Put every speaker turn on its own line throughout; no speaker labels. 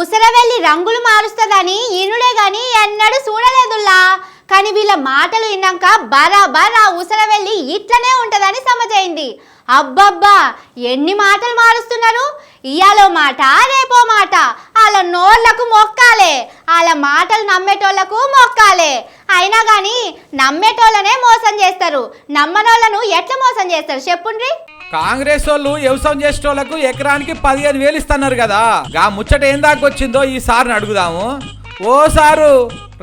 ఉసరవెల్లి రంగులు మారుస్తుందని ఈనుడే గాని ఎన్నడూ చూడలేదుల్లా. కానీ వీళ్ళ మాటలు విన్నాక బరాబర్ ఆ ఉసరవెల్లి ఇట్లనే ఉంటదని సమజైంది. అబ్బబ్బా ఎన్ని మాటలు మారుస్తున్నారు? ఇయాలో మాట రేపో మాట. వాళ్ళ నోళ్ళకు మొక్కాలే. వాళ్ళ మాటలు నమ్మేటోళ్ళకు మొక్కాలే. అయినా కానీ నమ్మేటోళ్ళనే మోసం చేస్తారు. నమ్మనోళ్ళను ఎట్లా మోసం చేస్తారు? చెప్పుండ్రి.
కాంగ్రెస్ వాళ్ళు వ్యవసాయం చేసేటోళ్ళకు ఎకరానికి పదిహేను వేలు ఇస్తున్నారు కదా. గా ముచ్చట ఏం దాకొచ్చిందో ఈ సార్ని అడుగుదాము. ఓ సారు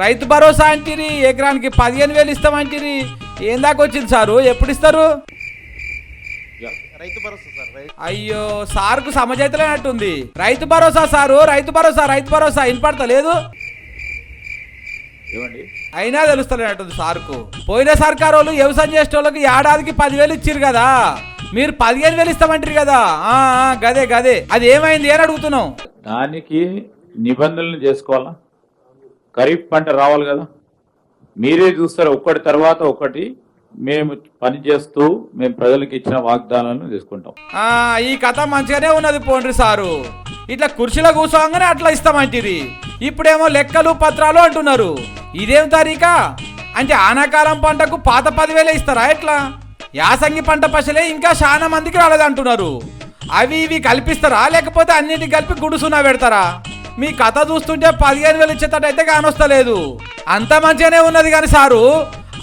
రైతు భరోసా అంటిరి ఎకరానికి పదిహేను వేలు ఇస్తామంటిరి. ఏం దాకొచ్చింది సారు ఎప్పుడు ఇస్తారు?
రైతు భరోసా సార్
అయ్యో సార్కు సమజైతలేనట్టుంది రైతు భరోసా సారు రైతు భరోసా రైతు భరోసా వినపడతా లేదు
ఏమండి?
అయినా తెలుస్తలేనట్టుంది సార్కు. పోయిన సర్కారు వాళ్ళు వ్యవసాయం చేసేటోళ్ళకి ఏడాదికి పదివేలు ఇచ్చిర్రు కదా. మీరు పదిహేను వేలు ఇస్తామంటారు కదా. గదే గదే. అది ఏమైంది? అని అడుగుతున్నాం
దానికి నిబంధనలు చేసుకోవాలా? ఖరీఫ్ పంట రావాలి కదా. మీరే చూస్తారు ఒక్కటి తర్వాత ఒకటి మేము పని చేస్తూ మేము ప్రజలకు ఇచ్చిన వాగ్దానాలను తీసుకుంటాం.
ఈ కథ మంచిగానే ఉన్నది పోండ్రి సారు. ఇట్లా కుర్చీలో కూర్చోగానే అట్లా ఇస్తామంటిరి. ఇప్పుడేమో లెక్కలు పత్రాలు అంటున్నారు. ఇదేం తారీఖా? అంటే ఆనాకాలం పంటకు పాత పదివేలే ఇస్తారా? ఎట్లా? యాసంగి పంట పశలే ఇంకా చాలా మందికి రాలేదంటున్నారు. అవి ఇవి కల్పిస్తారా? లేకపోతే అన్నిటికి కలిపి గుడుసునా పెడతారా? మీ కథ చూస్తుంటే పదిహేను వేలు ఇచ్చేటట్టయితే కానొస్తలేదు అంత మంచిగానే ఉన్నది కానీ సారు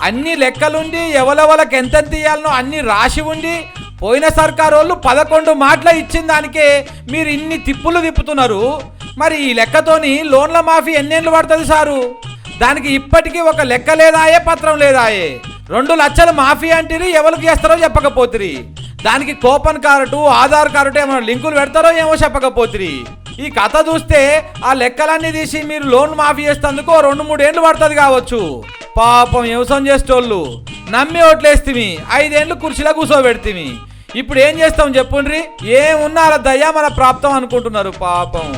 అన్ని లెక్కలుండి ఎవలెవలకి ఎంతెంత తీయాలనో అన్ని రాసి ఉండి పోయిన సర్కారు వాళ్ళు పదకొండు మాటలు ఇచ్చిన దానికే మీరు ఇన్ని తిప్పులు తిప్పుతున్నారు. మరి ఈ లెక్కతోని లోన్ల మాఫీ ఎన్నేళ్ళు పడుతుంది సారు? దానికి ఇప్పటికీ ఒక లెక్క లేదాయే పత్రం లేదాయే? రెండు లక్షలు మాఫీ అంటే ఎవరికి చేస్తారో చెప్పకపోతిరి. దానికి కూపన్ కార్డు ఆధార్ కార్డు ఏమైనా లింకులు పెడతారో ఏమో చెప్పకపోతిరి. ఈ కథ చూస్తే ఆ లెక్కలన్నీ తీసి మీరు లోన్ మాఫీ చేసేందుకు రెండు మూడు ఏండ్లు పడుతుంది కావచ్చు. పాపం వ్యవసాయం చేసేటోళ్ళు. నమ్మి ఓట్లేస్తిమి. ఐదేళ్ళు కుర్చీలో కూర్చోబెడితిమి ఇప్పుడు ఏం చేస్తాం చెప్పుండ్రి? ఏమున్నా అలా దయ్యా మన ప్రాప్తం అనుకుంటున్నారు పాపం.